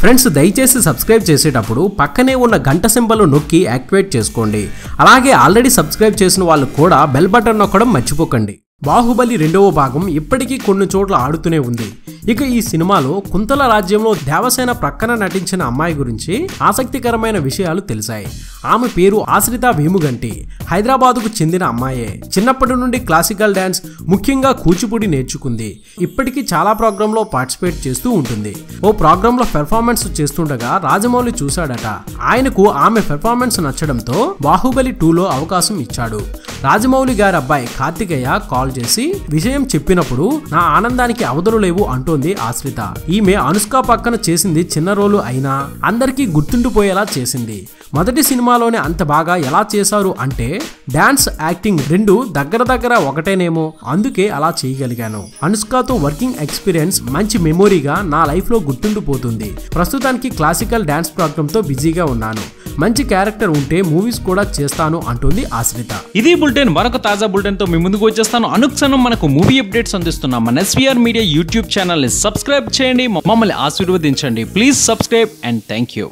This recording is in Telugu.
ఫ్రెండ్స్ దయచేసి సబ్స్క్రైబ్ చేసేటప్పుడు పక్కనే ఉన్న గంట సింబల్ నొక్కి యాక్టివేట్ చేసుకోండి. అలాగే ఆల్రెడీ సబ్స్క్రైబ్ చేసిన వాళ్ళు కూడా బెల్ బటన్ నొక్కడం మర్చిపోకండి. బాహుబలి రెండవ భాగం ఇప్పటికీ కొన్ని చోట్ల ఆడుతూనే ఉంది. ఇక ఈ సినిమాలో కుంతల రాజ్యంలో దేవసేన ప్రక్కన నటించిన అమ్మాయి గురించి ఆసక్తికరమైన విషయాలు తెలిసాయి. ఆమె పేరు ఆశ్రిత వేముగంటి. హైదరాబాదుకు చెందిన అమ్మాయే. చిన్నప్పటి నుండి క్లాసికల్ డ్యాన్స్ ముఖ్యంగా కూచిపూడి నేర్చుకుంది. ఇప్పటికీ చాలా ప్రోగ్రాంలో పార్టిసిపేట్ చేస్తూ ఉంటుంది. ఓ ప్రోగ్రాంలో పెర్ఫార్మెన్స్ చేస్తుండగా రాజమౌళి చూశాడట. ఆయనకు ఆమె పెర్ఫార్మెన్స్ నచ్చడంతో బాహుబలి టూలో అవకాశం ఇచ్చాడు. రాజమౌళి గారి అబ్బాయి కార్తికేయ కాల్ చేసి విషయం చెప్పినప్పుడు నా ఆనందానికి అవధులు లేవు అంటోంది ఆశ్రిత. ఈమె అనుష్క పక్కన చేసింది చిన్న రోలు అయినా అందరికీ గుర్తుండిపోయేలా చేసింది. మొదటి సినిమాలోనే అంత బాగా ఎలా చేశారు అంటే డాన్స్ యాక్టింగ్ రెండు దగ్గర దగ్గర ఒకటేనేమో అందుకే అలా చేయగలిగాను. అనుష్కతో వర్కింగ్ ఎక్స్పీరియన్స్ మంచి మెమొరీగా నా లైఫ్లో గుర్తుండిపోతుంది. ప్రస్తుతానికి క్లాసికల్ డాన్స్ ప్రోగ్రామ్తో బిజీగా ఉన్నాను. మంచి క్యారెక్టర్ ఉంటే మూవీస్ కూడా చేస్తాను అంటుంది ఆశ్రిత. ఇది బులెటిన్. మరొక తాజా బులెటిన్తో మీ ముందుకు వచ్చేస్తాను. అనుక్షణం మనకు మూవీ అప్డేట్స్ అందిస్తున్నాం మన ఎస్వీఆర్ మీడియా యూట్యూబ్ ఛానల్ని సబ్స్క్రైబ్ చేయండి. మమ్మల్ని ఆశీర్వదించండి. Please subscribe and thank you.